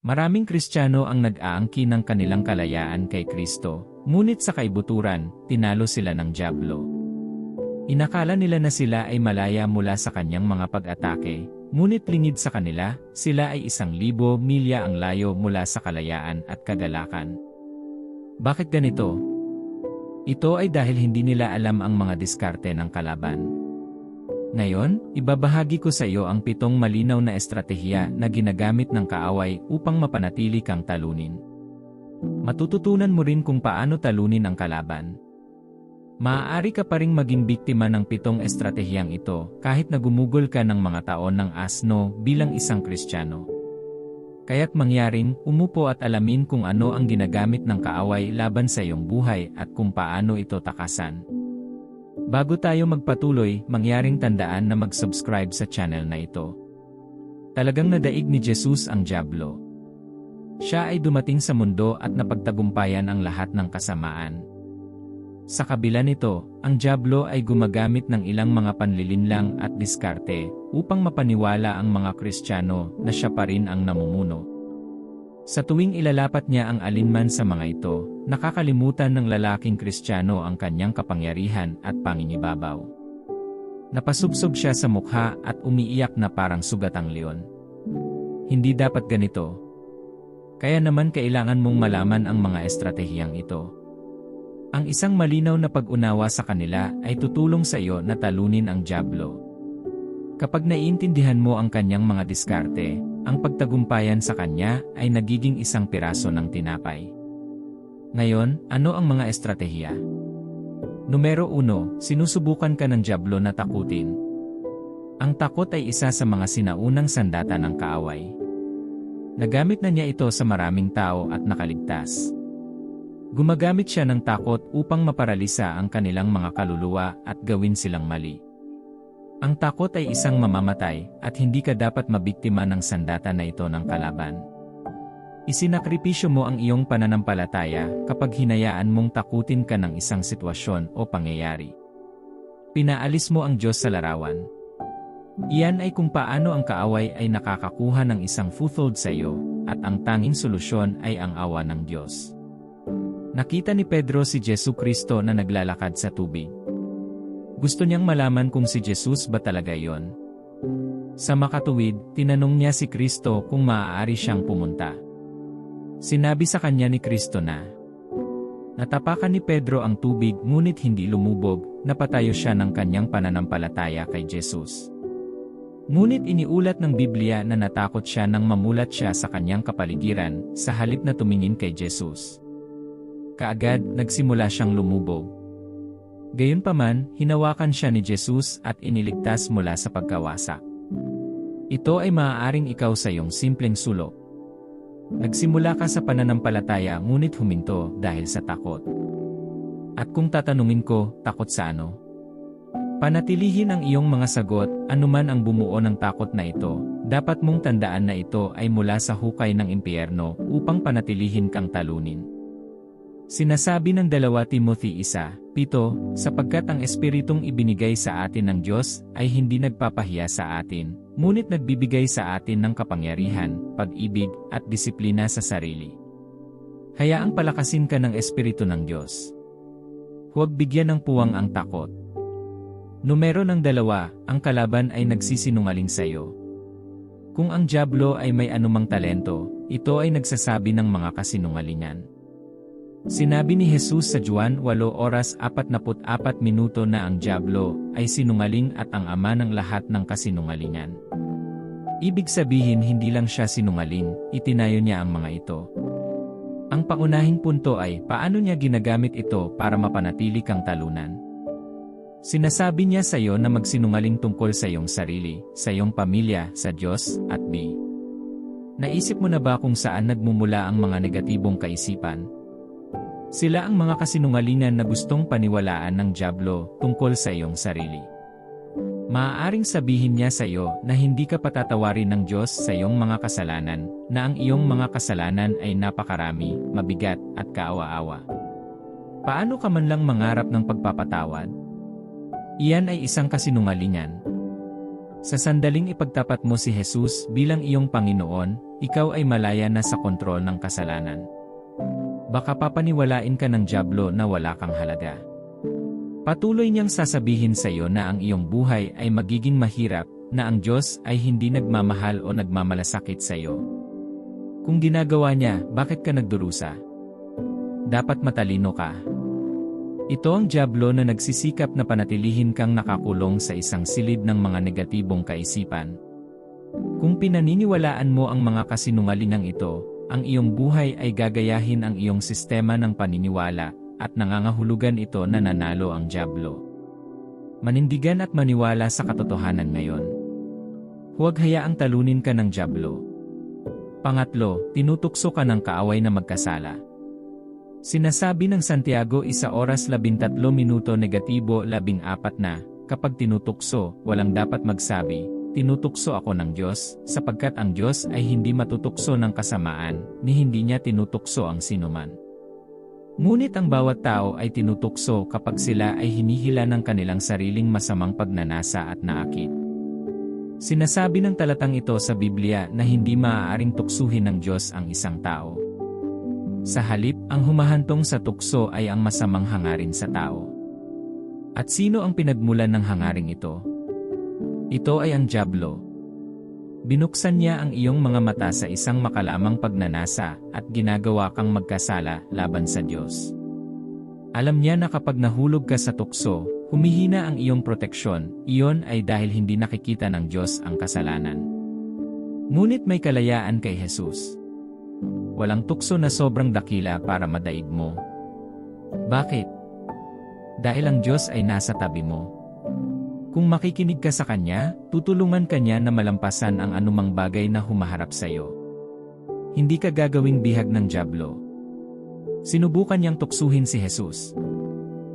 Maraming Kristiyano ang nag-aangkin ng kanilang kalayaan kay Kristo, ngunit sa kaibuturan, tinalo sila ng Diablo. Inakala nila na sila ay malaya mula sa kanyang mga pag-atake, ngunit lingid sa kanila, sila ay isang libo milya ang layo mula sa kalayaan at kagalakan. Bakit ganito? Ito ay dahil hindi nila alam ang mga diskarte ng kalaban. Ngayon, ibabahagi ko sa iyo ang pitong malinaw na estratehiya na ginagamit ng kaaway upang mapanatili kang talunin. Matututunan mo rin kung paano talunin ang kalaban. Maaari ka pa ring maging biktima ng pitong estratehiyang ito kahit na gumugol ka ng mga taon ng asno bilang isang kristyano. Kaya't mangyaring umupo at alamin kung ano ang ginagamit ng kaaway laban sa iyong buhay at kung paano ito takasan. Bago tayo magpatuloy, mangyaring tandaan na mag-subscribe sa channel na ito. Talagang nadaig ni Jesus ang Diablo. Siya ay dumating sa mundo at napagtagumpayan ang lahat ng kasamaan. Sa kabila nito, ang Diablo ay gumagamit ng ilang mga panlilinlang at diskarte upang mapaniwala ang mga Kristiyano na siya pa rin ang namumuno. Sa tuwing ilalapat niya ang alinman sa mga ito, nakakalimutan ng lalaking kristyano ang kanyang kapangyarihan at panginibabaw. Napasubsob siya sa mukha at umiiyak na parang sugatang leon. Hindi dapat ganito. Kaya naman kailangan mong malaman ang mga estratehiyang ito. Ang isang malinaw na pag-unawa sa kanila ay tutulong sa iyo na talunin ang Diablo. Kapag naiintindihan mo ang kanyang mga diskarte, ang pagtagumpayan sa kanya ay nagiging isang piraso ng tinapay. Ngayon, ano ang mga estratehiya? Numero 1, sinusubukan ka ng Diablo na takutin. Ang takot ay isa sa mga sinaunang sandata ng kaaway. Nagamit na niya ito sa maraming tao at nakaligtas. Gumagamit siya ng takot upang maparalisa ang kanilang mga kaluluwa at gawin silang mali. Ang takot ay isang mamamatay at hindi ka dapat mabiktima ng sandata na ito ng kalaban. Isinakripisyo mo ang iyong pananampalataya kapag hinayaan mong takutin ka ng isang sitwasyon o pangyayari. Pinaalis mo ang Diyos sa larawan. Iyan ay kung paano ang kaaway ay nakakakuha ng isang foothold sa iyo at ang tanging solusyon ay ang awa ng Diyos. Nakita ni Pedro si Jesu Kristo na naglalakad sa tubig. Gusto niyang malaman kung si Jesus ba talaga yon. Sa makatuwid, tinanong niya si Kristo kung maaari siyang pumunta. Sinabi sa kanya ni Kristo na, Natapakan ni Pedro ang tubig ngunit hindi lumubog, napatayo siya ng kanyang pananampalataya kay Jesus. Ngunit iniulat ng Biblia na natakot siya nang mamulat siya sa kanyang kapaligiran, sa halip na tumingin kay Jesus. Kaagad, nagsimula siyang lumubog. Gayunpaman, hinawakan siya ni Jesus at iniligtas mula sa pagkawasak. Ito ay maaaring ikaw sa iyong simpleng sulok. Nagsimula ka sa pananampalataya ngunit huminto dahil sa takot. At kung tatanungin ko, takot sa ano? Panatilihin ang iyong mga sagot, anuman ang bumuo ng takot na ito, dapat mong tandaan na ito ay mula sa hukay ng impyerno upang panatilihin kang talunin. Sinasabi ng 2 Timothy 1, Pito, sapagkat ang espiritong ibinigay sa atin ng Diyos ay hindi nagpapahiya sa atin, ngunit nagbibigay sa atin ng kapangyarihan, pag-ibig, at disiplina sa sarili. Hayaang palakasin ka ng espiritu ng Diyos. Huwag bigyan ng puwang ang takot. Numero ng dalawa, ang kalaban ay nagsisinungaling sa iyo. Kung ang Diablo ay may anumang talento, ito ay nagsasabi ng mga kasinungalingan. Sinabi ni Jesus sa Juan 8 oras 44 minuto na ang Diablo ay sinungaling at ang ama ng lahat ng kasinungalingan. Ibig sabihin hindi lang siya sinungaling, itinayo niya ang mga ito. Ang pangunahing punto ay paano niya ginagamit ito para mapanatili kang talunan. Sinasabi niya sa iyo na magsinungaling tungkol sa iyong sarili, sa iyong pamilya, sa Diyos, at B. Naisip mo na ba kung saan nagmumula ang mga negatibong kaisipan, sila ang mga kasinungalingan na gustong paniwalaan ng Diablo tungkol sa iyong sarili. Maaaring sabihin niya sa iyo na hindi ka patatawarin ng Diyos sa iyong mga kasalanan, na ang iyong mga kasalanan ay napakarami, mabigat, at kaawa-awa. Paano ka man lang mangarap ng pagpapatawad? Iyan ay isang kasinungalingan. Sa sandaling ipagtapat mo si Jesus bilang iyong Panginoon, ikaw ay malaya na sa kontrol ng kasalanan. Baka papaniwalain ka ng Diablo na wala kang halaga. Patuloy niyang sasabihin sa iyo na ang iyong buhay ay magiging mahirap, na ang Diyos ay hindi nagmamahal o nagmamalasakit sa iyo. Kung ginagawa niya, bakit ka nagdurusa? Dapat matalino ka. Ito ang Diablo na nagsisikap na panatilihin kang nakakulong sa isang silid ng mga negatibong kaisipan. Kung pinaniniwalaan mo ang mga kasinungalingang ito, ang iyong buhay ay gagayahin ang iyong sistema ng paniniwala, at nangangahulugan ito na nanalo ang Diablo. Manindigan at maniwala sa katotohanan ngayon. Huwag hayaang talunin ka ng Diablo. Pangatlo, tinutukso ka ng kaaway na magkasala. Sinasabi ng Santiago isa oras 13 minuto negatibo 14 na, kapag tinutukso, walang dapat magsabi, tinutukso ako ng Diyos, sapagkat ang Diyos ay hindi matutukso ng kasamaan, ni hindi niya tinutukso ang sinuman. Ngunit ang bawat tao ay tinutukso kapag sila ay hinihila ng kanilang sariling masamang pagnanasa at naakit. Sinasabi ng talatang ito sa Biblia na hindi maaaring tuksuhin ng Diyos ang isang tao. Sa halip, ang humahantong sa tukso ay ang masamang hangarin sa tao. At sino ang pinagmulan ng hangaring ito? Ito ay ang Diablo. Binuksan niya ang iyong mga mata sa isang makalamang pagnanasa at ginagawa kang magkasala laban sa Diyos. Alam niya na kapag nahulog ka sa tukso, humihina ang iyong proteksyon, iyon ay dahil hindi nakikita ng Diyos ang kasalanan. Ngunit may kalayaan kay Jesus. Walang tukso na sobrang dakila para madaig mo. Bakit? Dahil ang Diyos ay nasa tabi mo. Kung makikinig ka sa Kanya, tutulungan ka niya na malampasan ang anumang bagay na humaharap sa iyo. Hindi ka gagawing bihag ng Diablo. Sinubukan niyang tuksuhin si Jesus.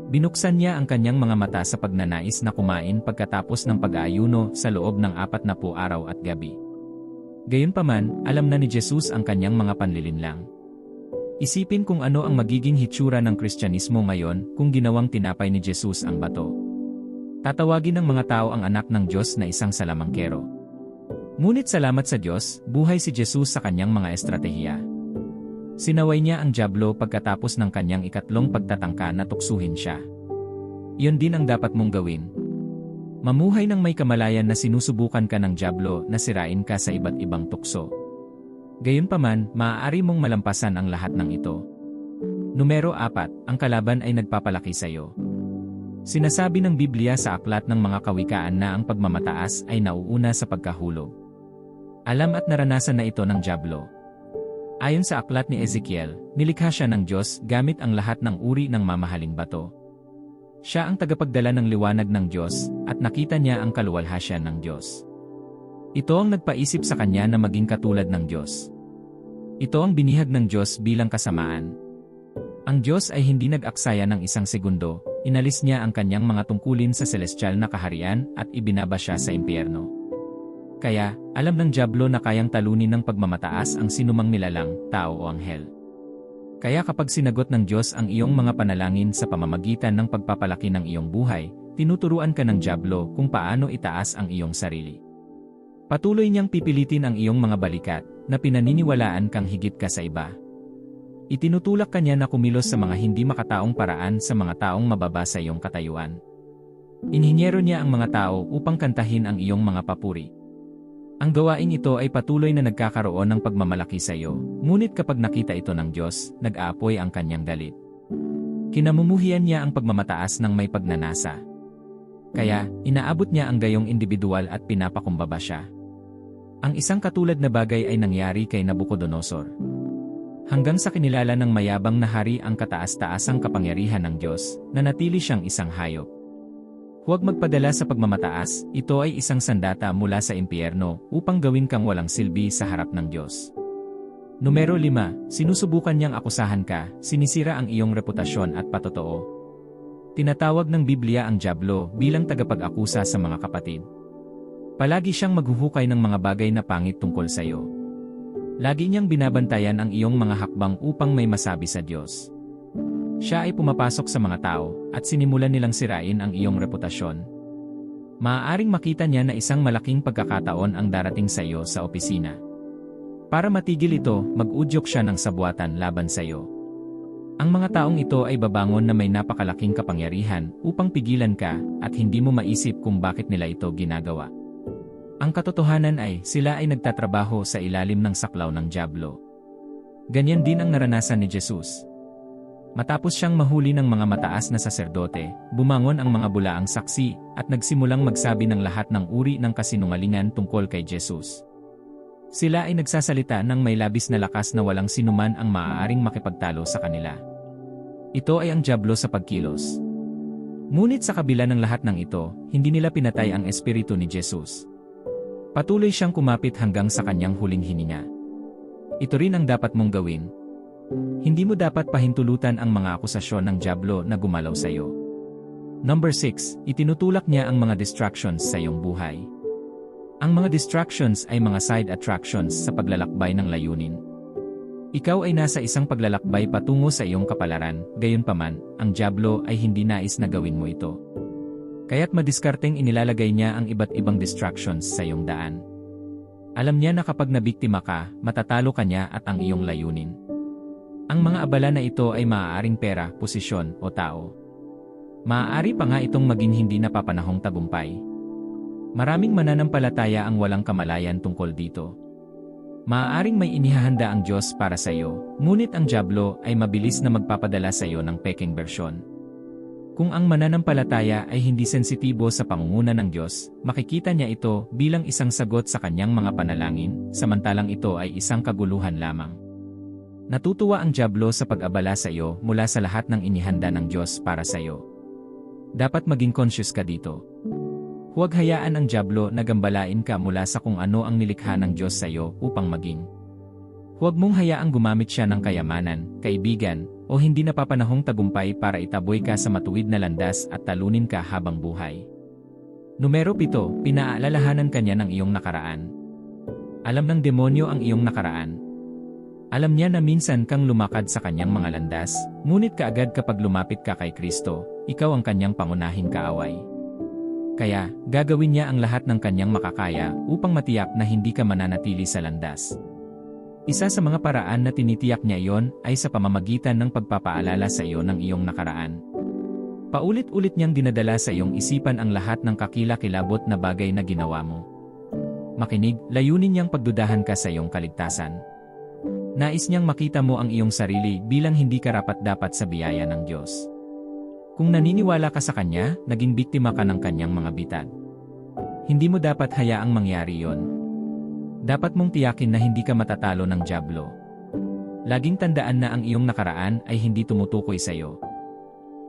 Binuksan niya ang kanyang mga mata sa pagnanais na kumain pagkatapos ng pag-aayuno sa loob ng apat na po araw at gabi. Gayunpaman, alam na ni Jesus ang kanyang mga panlilinlang. Isipin kung ano ang magiging hitsura ng Kristyanismo ngayon kung ginawang tinapay ni Jesus ang bato. Tatawagin ng mga tao ang anak ng Diyos na isang salamangkero. Ngunit salamat sa Diyos, buhay si Jesus sa kanyang mga estratehiya. Sinaway niya ang Diablo pagkatapos ng kanyang ikatlong pagtatangka na tuksuhin siya. Iyon din ang dapat mong gawin, Mamuhay ng may kamalayan na sinusubukan ka ng Diablo na sirain ka sa iba't ibang tukso. Gayunpaman, maaari mong malampasan ang lahat ng ito. Numero 4, ang kalaban ay nagpapalaki sa iyo. Sinasabi ng Biblia sa aklat ng mga kawikaan na ang pagmamataas ay nauuna sa pagkahulog. Alam at naranasan na ito ng Diablo. Ayon sa aklat ni Ezekiel, nilikha siya ng Diyos gamit ang lahat ng uri ng mamahaling bato. Siya ang tagapagdala ng liwanag ng Diyos, at nakita niya ang kaluwalhasyan ng Diyos. Ito ang nagpaisip sa kanya na maging katulad ng Diyos. Ito ang binihag ng Diyos bilang kasamaan. Ang Diyos ay hindi nag-aksaya ng isang segundo, inalis niya ang kanyang mga tungkulin sa celestial na kaharian at ibinaba siya sa impyerno. Kaya, alam ng Diablo na kayang talunin ng pagmamataas ang sinumang nilalang, tao o anghel. Kaya kapag sinagot ng Diyos ang iyong mga panalangin sa pamamagitan ng pagpapalaki ng iyong buhay, tinuturuan ka ng Diablo kung paano itaas ang iyong sarili. Patuloy niyang pipilitin ang iyong mga balikat, na pinaniniwalaan kang higit ka sa iba. Itinutulak ka niya na kumilos sa mga hindi makataong paraan sa mga taong mababa sa iyong katayuan. Inhinyero niya ang mga tao upang kantahin ang iyong mga papuri. Ang gawain ito ay patuloy na nagkakaroon ng pagmamalaki sa iyo, ngunit kapag nakita ito ng Diyos, nag-aapoy ang kanyang galit. Kinamumuhian niya ang pagmamataas ng may pagnanasa. Kaya, inaabot niya ang gayong individual at pinapakumbaba siya. Ang isang katulad na bagay ay nangyari kay Nabucodonosor. Hanggang sa kinilala ng mayabang na hari ang kataas-taasang kapangyarihan ng Diyos, na natili siyang isang hayop. Huwag magpadala sa pagmamataas, ito ay isang sandata mula sa impyerno upang gawin kang walang silbi sa harap ng Diyos. Numero 5, sinusubukan niyang akusahan ka, sinisira ang iyong reputasyon at patotoo. Tinatawag ng Biblia ang Diablo bilang tagapag-akusa sa mga kapatid. Palagi siyang maghuhukay ng mga bagay na pangit tungkol sa iyo. Lagi niyang binabantayan ang iyong mga hakbang upang may masabi sa Diyos. Siya ay pumapasok sa mga tao, at sinimulan nilang sirain ang iyong reputasyon. Maaaring makita niya na isang malaking pagkakataon ang darating sa iyo sa opisina. Para matigil ito, mag-udyok siya ng sabuatan laban sa iyo. Ang mga taong ito ay babangon na may napakalaking kapangyarihan upang pigilan ka at hindi mo maisip kung bakit nila ito ginagawa. Ang katotohanan ay sila ay nagtatrabaho sa ilalim ng saklaw ng Diablo. Ganyan din ang naranasan ni Jesus. Matapos siyang mahuli ng mga mataas na saserdote, bumangon ang mga bulaang saksi at nagsimulang magsabi ng lahat ng uri ng kasinungalingan tungkol kay Jesus. Sila ay nagsasalita ng may labis na lakas na walang sinuman ang maaaring makipagtalo sa kanila. Ito ay ang Diablo sa pagkilos. Ngunit sa kabila ng lahat ng ito, hindi nila pinatay ang espiritu ni Jesus. Patuloy siyang kumapit hanggang sa kanyang huling hininga. Ito rin ang dapat mong gawin. Hindi mo dapat pahintulutan ang mga akusasyon ng Diablo na gumalaw sa iyo. Number 6, itinutulak niya ang mga distractions sa iyong buhay. Ang mga distractions ay mga side attractions sa paglalakbay ng layunin. Ikaw ay nasa isang paglalakbay patungo sa iyong kapalaran, gayunpaman, ang Diablo ay hindi nais na gawin mo ito. Kaya't madiskarteng inilalagay niya ang iba't ibang distractions sa iyong daan. Alam niya na kapag nabiktima ka, matatalo ka niya at ang iyong layunin. Ang mga abala na ito ay maaaring pera, posisyon, o tao. Maaari pa nga itong maging hindi napapanahong tagumpay. Maraming mananampalataya ang walang kamalayan tungkol dito. Maaaring may inihahanda ang Diyos para sa iyo, ngunit ang Diablo ay mabilis na magpapadala sa iyo ng peking bersyon. Kung ang mananampalataya ay hindi sensitibo sa pangunguna ng Diyos, makikita niya ito bilang isang sagot sa kanyang mga panalangin, samantalang ito ay isang kaguluhan lamang. Natutuwa ang Diablo sa pag-abala sa iyo mula sa lahat ng inihanda ng Diyos para sa iyo. Dapat maging conscious ka dito. Huwag hayaan ang Diablo na gambalain ka mula sa kung ano ang nilikha ng Diyos sa iyo upang maging. Huwag mong hayaang gumamit siya ng kayamanan, kaibigan, o hindi napapanahong tagumpay para itaboy ka sa matuwid na landas at talunin ka habang buhay. Numero 7, pinaalalahanan kanya ng iyong nakaraan. Alam ng demonyo ang iyong nakaraan. Alam niya na minsan kang lumakad sa kanyang mga landas, ngunit kaagad kapag lumapit ka kay Kristo, ikaw ang kanyang pangunahing kaaway. Kaya, gagawin niya ang lahat ng kanyang makakaya upang matiyak na hindi ka mananatili sa landas. Isa sa mga paraan na tinitiyak niya iyon ay sa pamamagitan ng pagpapaalala sa iyo ng iyong nakaraan. Paulit-ulit niyang dinadala sa iyong isipan ang lahat ng kakila-kilabot na bagay na ginawa mo. Makinig, layunin niyang pagdudahan ka sa iyong kaligtasan. Nais niyang makita mo ang iyong sarili bilang hindi karapat-dapat sa biyaya ng Diyos. Kung naniniwala ka sa kanya, naging biktima ka ng kanyang mga bitag. Hindi mo dapat hayaang mangyari yon. Dapat mong tiyakin na hindi ka matatalo ng Diablo. Laging tandaan na ang iyong nakaraan ay hindi tumutukoy sa iyo.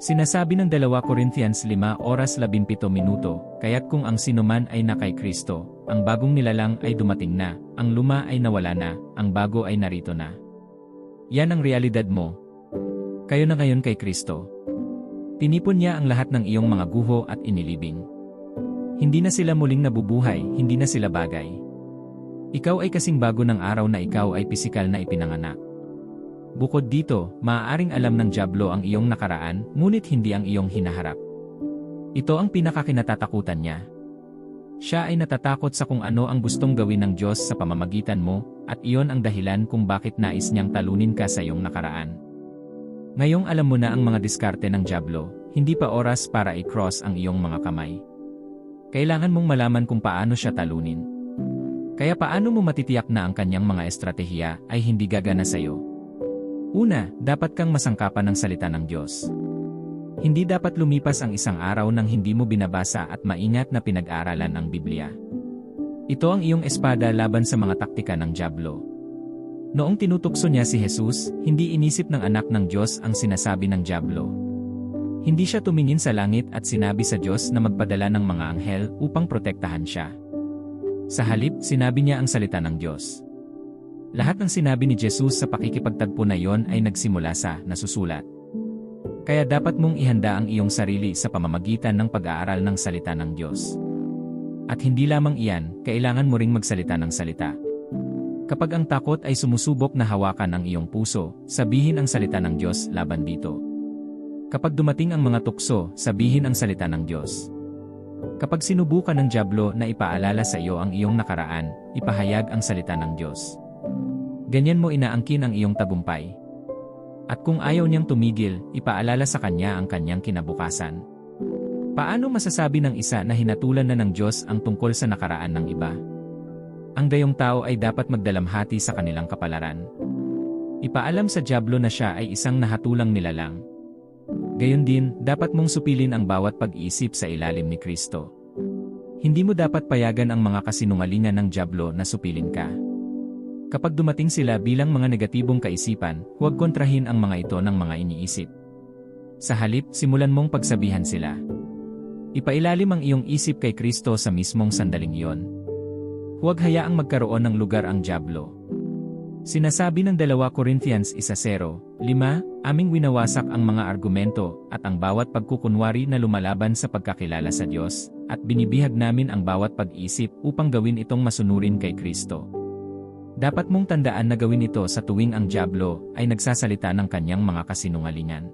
Sinasabi ng 2 Corinthians 5 oras 17 minuto, kaya't kung ang sinuman ay na kay Kristo, ang bagong nilalang ay dumating na, ang luma ay nawala na, ang bago ay narito na. Yan ang realidad mo. Kayo na ngayon kay Kristo. Tinipon niya ang lahat ng iyong mga guho at inilibing. Hindi na sila muling nabubuhay, hindi na sila bagay. Ikaw ay kasing bago ng araw na ikaw ay pisikal na ipinanganak. Bukod dito, maaaring alam ng Diablo ang iyong nakaraan, ngunit hindi ang iyong hinaharap. Ito ang pinakakinatatakutan niya. Siya ay natatakot sa kung ano ang gustong gawin ng Diyos sa pamamagitan mo, at iyon ang dahilan kung bakit nais niyang talunin ka sa iyong nakaraan. Ngayong alam mo na ang mga diskarte ng Diablo, hindi pa oras para i-cross ang iyong mga kamay. Kailangan mong malaman kung paano siya talunin. Kaya paano mo matitiyak na ang kanyang mga estratehiya ay hindi gagana sa iyo? Una, dapat kang masangkapan ng salita ng Diyos. Hindi dapat lumipas ang isang araw nang hindi mo binabasa at maingat na pinag-aralan ang Biblia. Ito ang iyong espada laban sa mga taktika ng Diablo. Noong tinutukso niya si Jesus, hindi inisip ng anak ng Diyos ang sinasabi ng Diablo. Hindi siya tumingin sa langit at sinabi sa Diyos na magpadala ng mga anghel upang protektahan siya. Sa halip, sinabi niya ang salita ng Diyos. Lahat ng sinabi ni Jesus sa pakikipagtagpo na iyon ay nagsimula sa nasusulat. Kaya dapat mong ihanda ang iyong sarili sa pamamagitan ng pag-aaral ng salita ng Diyos. At hindi lamang iyan, kailangan mo ring magsalita ng salita. Kapag ang takot ay sumusubok na hawakan ang iyong puso, sabihin ang salita ng Diyos laban dito. Kapag dumating ang mga tukso, sabihin ang salita ng Diyos. Kapag sinubukan ng Diablo na ipaalala sa iyo ang iyong nakaraan, ipahayag ang salita ng Diyos. Ganyan mo inaangkin ang iyong tagumpay. At kung ayaw niyang tumigil, ipaalala sa kanya ang kanyang kinabukasan. Paano masasabi ng isa na hinatulan na ng Diyos ang tungkol sa nakaraan ng iba? Ang gayong tao ay dapat magdalamhati sa kanilang kapalaran. Ipaalam sa Diablo na siya ay isang nahatulang nilalang, Gayon din, dapat mong supilin ang bawat pag-iisip sa ilalim ni Kristo. Hindi mo dapat payagan ang mga kasinungalingan ng Diablo na supilin ka. Kapag dumating sila bilang mga negatibong kaisipan, huwag kontrahin ang mga ito ng mga iniisip. Sa halip, simulan mong pagsabihan sila. Ipailalim ang iyong isip kay Kristo sa mismong sandaling iyon. Huwag hayaang magkaroon ng lugar ang Diablo. Sinasabi ng 2 Corinthians 1.0, 5, aming winawasak ang mga argumento at ang bawat pagkukunwari na lumalaban sa pagkakilala sa Diyos, at binibihag namin ang bawat pag-isip upang gawin itong masunurin kay Kristo. Dapat mong tandaan na gawin ito sa tuwing ang Diablo ay nagsasalita ng kanyang mga kasinungalingan.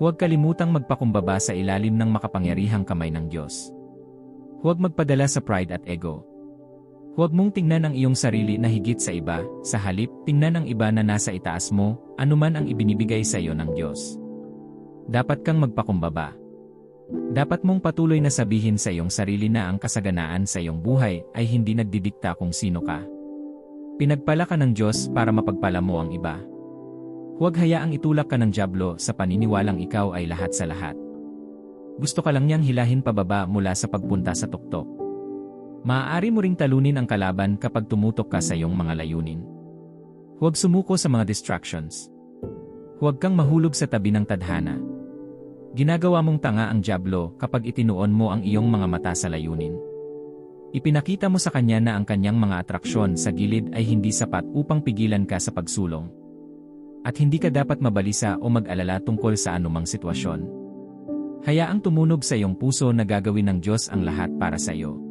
Huwag kalimutang magpakumbaba sa ilalim ng makapangyarihang kamay ng Diyos. Huwag magpadala sa pride at ego, Huwag mong tingnan ang iyong sarili na higit sa iba, sa halip, tingnan ang iba na nasa itaas mo, anuman ang ibinibigay sa iyo ng Diyos. Dapat kang magpakumbaba. Dapat mong patuloy na sabihin sa iyong sarili na ang kasaganaan sa iyong buhay ay hindi nagdidikta kung sino ka. Pinagpala ka ng Diyos para mapagpala mo ang iba. Huwag hayaang itulak ka ng Diablo sa paniniwalang ikaw ay lahat sa lahat. Gusto ka lang niyang hilahin pababa mula sa pagpunta sa tuktok. Maaari mo ring talunin ang kalaban kapag tumutok ka sa iyong mga layunin. Huwag sumuko sa mga distractions. Huwag kang mahulog sa tabi ng tadhana. Ginagawa mong tanga ang Diablo kapag itinuon mo ang iyong mga mata sa layunin. Ipinakita mo sa kanya na ang kanyang mga atraksyon sa gilid ay hindi sapat upang pigilan ka sa pagsulong. At hindi ka dapat mabalisa o mag-alala tungkol sa anumang sitwasyon. Hayaang tumunog sa iyong puso na gagawin ng Diyos ang lahat para sa iyo.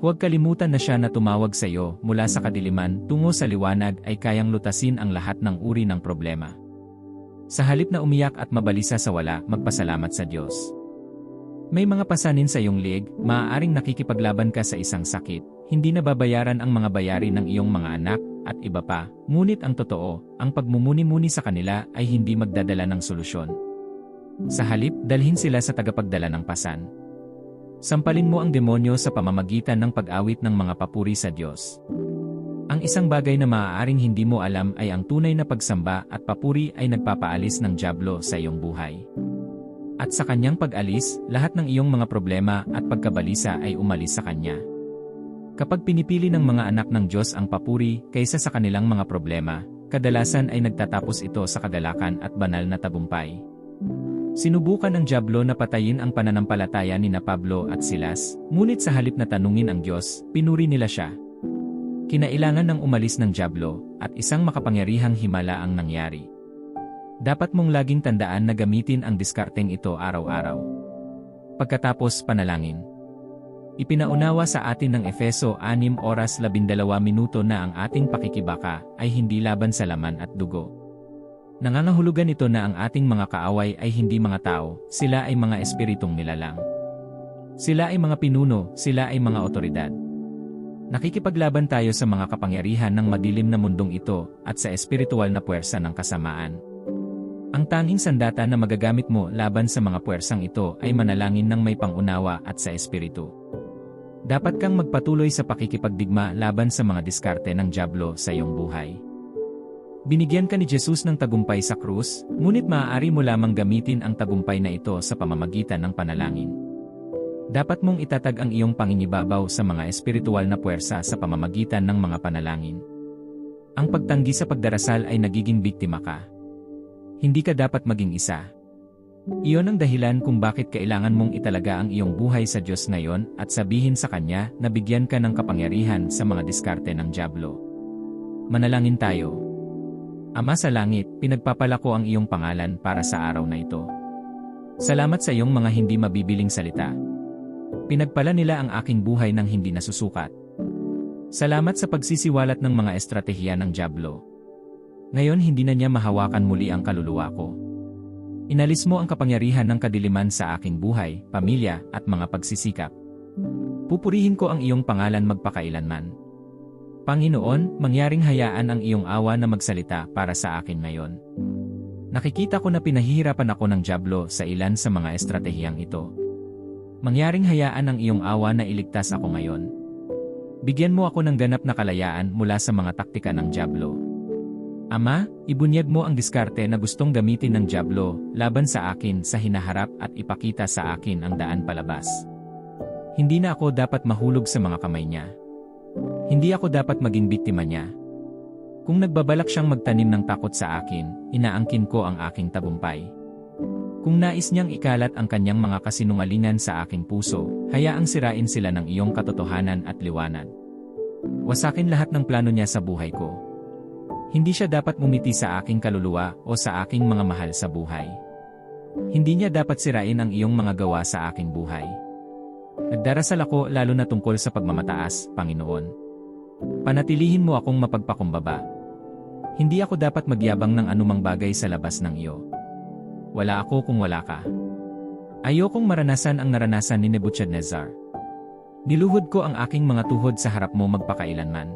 Huwag kalimutan na siya na tumawag sa iyo mula sa kadiliman tungo sa liwanag ay kayang lutasin ang lahat ng uri ng problema. Sa halip na umiyak at mabalisa sa wala, magpasalamat sa Diyos. May mga pasanin sa iyong liig, maaaring nakikipaglaban ka sa isang sakit, hindi na babayaran ang mga bayari ng iyong mga anak, at iba pa, ngunit ang totoo, ang pagmumuni-muni sa kanila ay hindi magdadala ng solusyon. Sa halip, dalhin sila sa tagapagdala ng pasan. Sampalin mo ang demonyo sa pamamagitan ng pag-awit ng mga papuri sa Diyos. Ang isang bagay na maaaring hindi mo alam ay ang tunay na pagsamba at papuri ay nagpapaalis ng Diablo sa iyong buhay. At sa kanyang pag-alis, lahat ng iyong mga problema at pagkabalisa ay umalis sa kanya. Kapag pinipili ng mga anak ng Diyos ang papuri kaysa sa kanilang mga problema, kadalasan ay nagtatapos ito sa kadalakan at banal na tabumpay. Sinubukan ng Diablo na patayin ang pananampalataya ni na Pablo at Silas, ngunit sa halip na tanungin ang Diyos, pinuri nila siya. Kinailangan ng umalis ng Diablo, at isang makapangyarihang himala ang nangyari. Dapat mong laging tandaan na gamitin ang diskarteng ito araw-araw. Pagkatapos panalangin. Ipinaunawa sa atin ng Efeso 6 oras 12 minuto na ang ating pakikibaka ay hindi laban sa laman at dugo Nangangahulugan ito na ang ating mga kaaway ay hindi mga tao, sila ay mga espiritong nilalang. Sila ay mga pinuno, sila ay mga otoridad. Nakikipaglaban tayo sa mga kapangyarihan ng madilim na mundong ito at sa espiritual na puwersa ng kasamaan. Ang tanging sandata na magagamit mo laban sa mga puwersang ito ay manalangin ng may pangunawa at sa espiritu. Dapat kang magpatuloy sa pakikipagdigma laban sa mga diskarte ng Diablo sa iyong buhay. Binigyan ka ni Jesus ng tagumpay sa krus, ngunit maaari mo lamang gamitin ang tagumpay na ito sa pamamagitan ng panalangin. Dapat mong itatag ang iyong panginibabaw sa mga espiritual na puwersa sa pamamagitan ng mga panalangin. Ang pagtanggi sa pagdarasal ay nagiging biktima ka. Hindi ka dapat maging isa. Iyon ang dahilan kung bakit kailangan mong italaga ang iyong buhay sa Diyos ngayon at sabihin sa Kanya na bigyan ka ng kapangyarihan sa mga diskarte ng Diablo. Manalangin tayo. Ama sa langit, pinagpapalako ang iyong pangalan para sa araw na ito. Salamat sa iyong mga hindi mabibiling salita. Pinagpala nila ang aking buhay ng hindi nasusukat. Salamat sa pagsisiwalat ng mga estratehiya ng Diablo. Ngayon hindi na niya mahawakan muli ang kaluluwa ko. Inalis mo ang kapangyarihan ng kadiliman sa aking buhay, pamilya, at mga pagsisikap. Pupurihin ko ang iyong pangalan magpakailanman. Panginoon, mangyaring hayaan ang iyong awa na magsalita para sa akin ngayon. Nakikita ko na pinahihirapan ako ng Diablo sa ilan sa mga estratehiyang ito. Mangyaring hayaan ang iyong awa na iligtas ako ngayon. Bigyan mo ako ng ganap na kalayaan mula sa mga taktika ng Diablo. Ama, ibunyag mo ang diskarte na gustong gamitin ng Diablo laban sa akin sa hinaharap at ipakita sa akin ang daan palabas. Hindi na ako dapat mahulog sa mga kamay niya. Hindi ako dapat maging biktima niya. Kung nagbabalak siyang magtanim ng takot sa akin, inaangkin ko ang aking tabumpay. Kung nais niyang ikalat ang kanyang mga kasinungalingan sa aking puso, hayaang sirain sila ng iyong katotohanan at liwanag. Wasakin lahat ng plano niya sa buhay ko. Hindi siya dapat mumiti sa aking kaluluwa o sa aking mga mahal sa buhay. Hindi niya dapat sirain ang iyong mga gawa sa aking buhay. Nagdarasal ako lalo na tungkol sa pagmamataas, Panginoon. Panatilihin mo akong mapagpakumbaba. Hindi ako dapat magyabang ng anumang bagay sa labas ng iyo. Wala ako kung wala ka. Ayokong maranasan ang naranasan ni Nebuchadnezzar. Niluhod ko ang aking mga tuhod sa harap mo magpakailanman.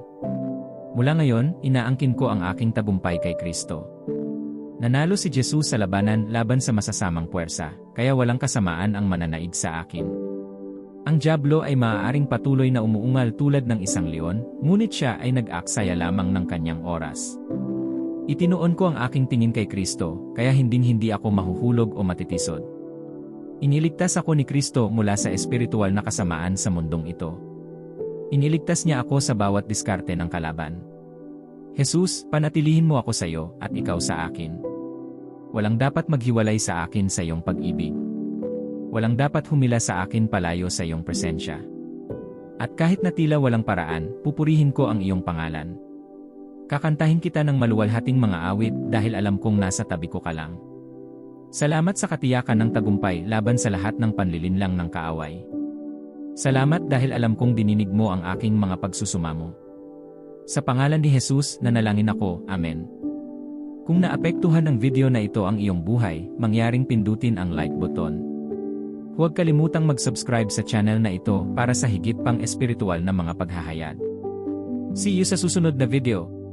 Mula ngayon, inaangkin ko ang aking tagumpay kay Kristo. Nanalo si Jesus sa labanan laban sa masasamang puwersa, kaya walang kasamaan ang mananaig sa akin. Ang Diablo ay maaaring patuloy na umuungal tulad ng isang leon, ngunit siya ay nag-aksaya lamang ng kanyang oras. Itinuon ko ang aking tingin kay Kristo, kaya hinding-hindi ako mahuhulog o matitisod. Iniligtas ako ni Kristo mula sa espiritual na kasamaan sa mundong ito. Iniligtas niya ako sa bawat diskarte ng kalaban. Jesus, panatilihin mo ako sa iyo at ikaw sa akin. Walang dapat maghiwalay sa akin sa iyong pag-ibig walang dapat humila sa akin palayo sa iyong presensya. At kahit na tila walang paraan, pupurihin ko ang iyong pangalan. Kakantahin kita ng maluwalhating mga awit dahil alam kong nasa tabi ko ka lang. Salamat sa katiyakan ng tagumpay laban sa lahat ng panlilinlang ng kaaway. Salamat dahil alam kong dininig mo ang aking mga pagsusumamo. Sa pangalan ni Jesus, nanalangin ako, Amen. Kung naapektuhan ng video na ito ang iyong buhay, mangyaring pindutin ang like button. Huwag kalimutang mag-subscribe sa channel na ito para sa higit pang espiritual na mga paghahayag. See you sa susunod na video.